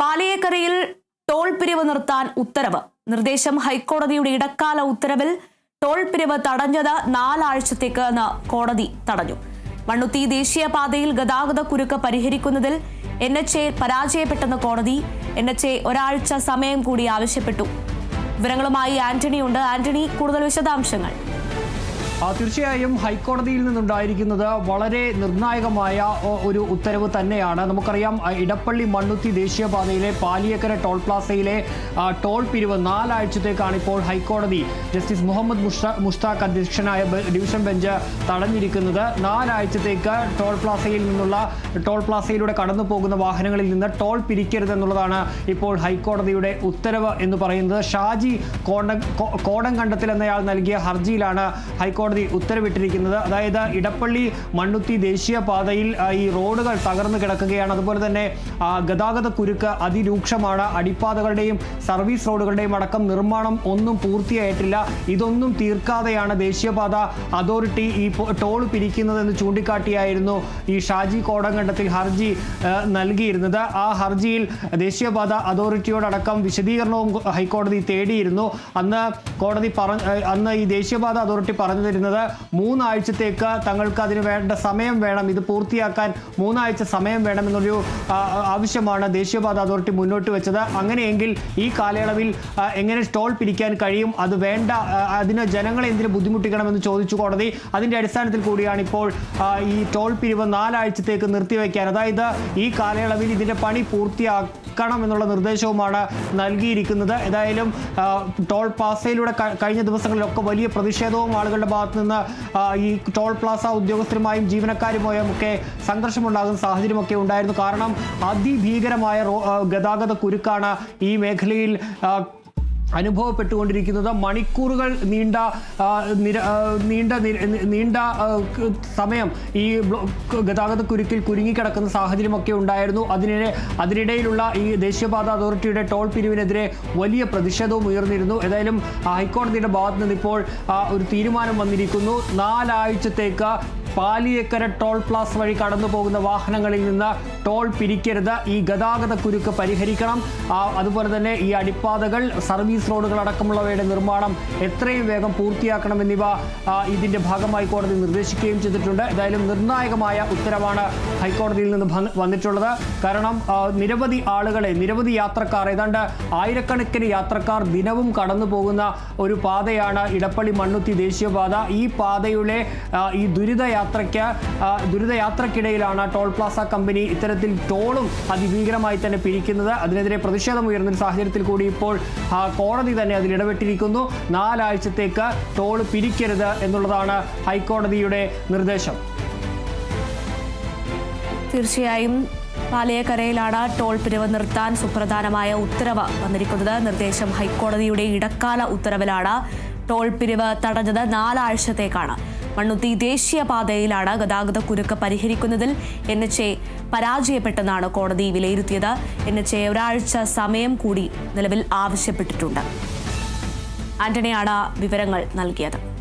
പാലിയേക്കരയിൽ toll പിരിവ് നിർത്താൻ ഉത്തരവ്. നിർദ്ദേശം ഹൈക്കോടതിയുടെ ഇടക്കാല ഉത്തരവിൽ ടോൾ പിരിവ് തടഞ്ഞത് നാലാഴ്ചത്തേക്ക് കോടതി തടഞ്ഞു. മണ്ണുത്തി ദേശീയപാതയിൽ ഗതാഗത കുരുക്ക് പരിഹരിക്കുന്നതിൽ എൻ എച്ച് എ പരാജയപ്പെട്ടെന്ന് കോടതി എൻ എച്ച് എ ഒരാഴ്ച സമയം കൂടി ആവശ്യപ്പെട്ടു. വിവരങ്ങളുമായി ആന്റണി ഉണ്ട് ആന്റണി കൂടുതൽ വിശദാംശങ്ങൾ. തീർച്ചയായും ഹൈക്കോടതിയിൽ നിന്നുണ്ടായിരിക്കുന്നത് വളരെ നിർണായകമായ ഒരു ഉത്തരവ് തന്നെയാണ്. നമുക്കറിയാം ഇടപ്പള്ളി മണ്ണുത്തി ദേശീയപാതയിലെ പാലിയക്കര ടോൾ പ്ലാസയിലെ ടോൾ പിരിവ് നാലാഴ്ചത്തേക്കാണ് ഇപ്പോൾ ഹൈക്കോടതി ജസ്റ്റിസ് മുഹമ്മദ് മുഷ്താഖ് അധ്യക്ഷനായ ഡിവിഷൻ ബെഞ്ച് തടഞ്ഞിരിക്കുന്നത്. നാലാഴ്ചത്തേക്ക് ടോൾ പ്ലാസയിൽ നിന്നുള്ള ടോൾ പ്ലാസയിലൂടെ കടന്നു പോകുന്ന വാഹനങ്ങളിൽ നിന്ന് ടോൾ പിരിക്കരുതെന്നുള്ളതാണ് ഇപ്പോൾ ഹൈക്കോടതിയുടെ ഉത്തരവ് എന്ന് പറയുന്നത്. ഷാജി കോടം കോടം കോടംകണ്ടത്തിൽ എന്നയാൾ നൽകിയ ഹർജിയിലാണ് ഹൈക്കോടതി ഉത്തരവിട്ടിരിക്കുന്നത്. അതായത് ഇടപ്പള്ളി മണ്ണുത്തി ദേശീയ പാതയിൽ ഈ റോഡുകൾ തകർന്നു കിടക്കുകയാണ്. അതുപോലെ തന്നെ ഗതാഗത കുരുക്ക് അതിരൂക്ഷമാണ്. അടിപ്പാതകളുടെയും സർവീസ് റോഡുകളുടെയും അടക്കം നിർമ്മാണം ഒന്നും പൂർത്തിയായിട്ടില്ല. ഇതൊന്നും തീർക്കാതെയാണ് ദേശീയപാത അതോറിറ്റി ഈ ടോൾ പിരിക്കുന്നതെന്ന് ചൂണ്ടിക്കാട്ടിയായിരുന്നു ഈ ഷാജി കോടങ്കണ്ടത്തിൽ ഹർജി നൽകിയിരുന്നത്. ആ ഹർജിയിൽ ദേശീയപാത അതോറിറ്റിയോടക്കം വിശദീകരണവും ഹൈക്കോടതി തേടിയിരുന്നു. അന്ന് കോടതി പറ അന്ന് ഈ ദേശീയപാത അതോറിറ്റി പറഞ്ഞു തരുന്നത് മൂന്നാഴ്ചത്തേക്ക് തങ്ങൾക്ക് അതിന് വേണ്ട സമയം വേണം. ഇത് പൂർത്തിയാക്കാൻ മൂന്നാഴ്ച സമയം വേണമെന്നൊരു ആവശ്യമാണ് ദേശീയപാത അതോറിറ്റി മുന്നോട്ട് വെച്ചത്. അങ്ങനെയെങ്കിൽ ഈ കാലയളവിൽ എങ്ങനെ ടോൾ പിരിക്കാൻ കഴിയും? അത് വേണ്ട അതിന് ജനങ്ങളെ എന്തിനു ബുദ്ധിമുട്ടിക്കണമെന്ന് ചോദിച്ചു കോടതി. അതിന്റെ അടിസ്ഥാനത്തിൽ കൂടിയാണ് ഇപ്പോൾ ഈ ടോൾ പിരിവ് നാലാഴ്ചത്തേക്ക് നിർത്തിവെക്കാൻ. അതായത് ഈ കാലയളവിൽ ഇതിന്റെ പണി പൂർത്തിയാക്കണം എന്നുള്ള നിർദ്ദേശവുമാണ് നൽകിയിരിക്കുന്നത്. ഏതായാലും ടോൾ പ്ലാസയിലൂടെ കഴിഞ്ഞ ദിവസങ്ങളിലൊക്കെ വലിയ പ്രതിഷേധവും ആളുകളുടെ ഭാഗത്തു നിന്ന് ഈ ടോൾ പ്ലാസ ഉദ്യോഗസ്ഥരുമായും ജീവനക്കാരുമായും ഒക്കെ സംഘർഷമുണ്ടാകുന്ന സാഹചര്യമൊക്കെ ഉണ്ടായിരുന്നു. കാരണം അതിഭീകരമായ ഗതാഗത കുരുക്കാണ് ഈ മേഖലയിൽ അനുഭവപ്പെട്ടുകൊണ്ടിരിക്കുന്നത് മണിക്കൂറുകൾ നീണ്ട നീണ്ട നീണ്ട സമയം ഈ ഗതാഗത കുരുക്കിൽ കുരുങ്ങിക്കിടക്കുന്ന സാഹചര്യമൊക്കെ ഉണ്ടായിരുന്നു. അതിനിടെ അതിനിടയിലുള്ള ഈ ദേശീയപാത അതോറിറ്റിയുടെ ടോൾ പിരിവിനെതിരെ വലിയ പ്രതിഷേധവും ഉയർന്നിരുന്നു. ഏതായാലും ഹൈക്കോടതിയുടെ ഭാഗത്ത് നിന്ന് ഇപ്പോൾ ഒരു തീരുമാനം വന്നിരിക്കുന്നു. നാലാഴ്ചത്തേക്ക് പാലിയേക്കര ടോൾ പ്ലാസ് വഴി കടന്നു പോകുന്ന വാഹനങ്ങളിൽ നിന്ന് ടോൾ പിരിക്കരുത്. ഈ ഗതാഗത കുരുക്ക് പരിഹരിക്കണം. അതുപോലെ തന്നെ ഈ അടിപ്പാതകൾ സർവീസ് റോഡുകൾ അടക്കമുള്ളവയുടെ നിർമ്മാണം എത്രയും വേഗം പൂർത്തിയാക്കണം എന്നിവ ഇതിന്റെ ഭാഗമായി കോടതി നിർദ്ദേശിക്കുകയും ചെയ്തിട്ടുണ്ട്. ഏതായാലും നിർണായകമായ ഉത്തരവാണ് ഹൈക്കോടതിയിൽ നിന്ന് വന്നിട്ടുള്ളത്. കാരണം നിരവധി ആളുകളെ നിരവധി യാത്രക്കാർ ഏതാണ്ട് ആയിരക്കണക്കിന് യാത്രക്കാർ ദിനവും കടന്നു പോകുന്ന ഒരു പാതയാണ് ഇടപ്പള്ളി മണ്ണുത്തി ദേശീയപാത. ഈ പാതയുടെ ഈ ദുരിത യാത്രയ്ക്ക് ദുരിതയാത്രക്കിടയിലാണ് ദുരിത യാത്രക്കിടയിലാണ് ടോൾ പ്ലാസ കമ്പനി ഇത്തരത്തിൽ ടോളും അതിഭീകരമായി തന്നെ പിരിക്കുന്നത്. അതിനെതിരെ പ്രതിഷേധം ഉയർന്ന സാഹചര്യത്തിൽ കൂടി ഇപ്പോൾ കോടതി തന്നെ അതിൽ ഇടപെട്ടിരിക്കുന്നു. നാലാഴ്ചത്തേക്ക് ടോൾ പിരിക്കരുത് എന്നുള്ളതാണ് ഹൈക്കോടതിയുടെ നിർദ്ദേശം. തീർച്ചയായും പാലയക്കരയിലാണ് ടോൾ പിരിവ് നിർത്താൻ സുപ്രധാനമായ ഉത്തരവ് വന്നിരിക്കുന്നത്. നിർദ്ദേശം ഹൈക്കോടതിയുടെ ഇടക്കാല ഉത്തരവിലാണ് ടോൾ പിരിവ് തടഞ്ഞത് നാലാഴ്ചത്തേക്കാണ്. മണ്ണുത്തി ദേശീയപാതയിലാണ് ഗതാഗത കുരുക്ക് പരിഹരിക്കുന്നതിൽ എൻ എച്ച് എ പരാജയപ്പെട്ടെന്നാണ് കോടതി വിലയിരുത്തിയത്. എൻ എച്ച് എ ഒരാഴ്ച സമയം കൂടി നിലവിൽ ആവശ്യപ്പെട്ടിട്ടുണ്ട്. ആന്റണിയാണ് വിവരങ്ങൾ നൽകിയത്.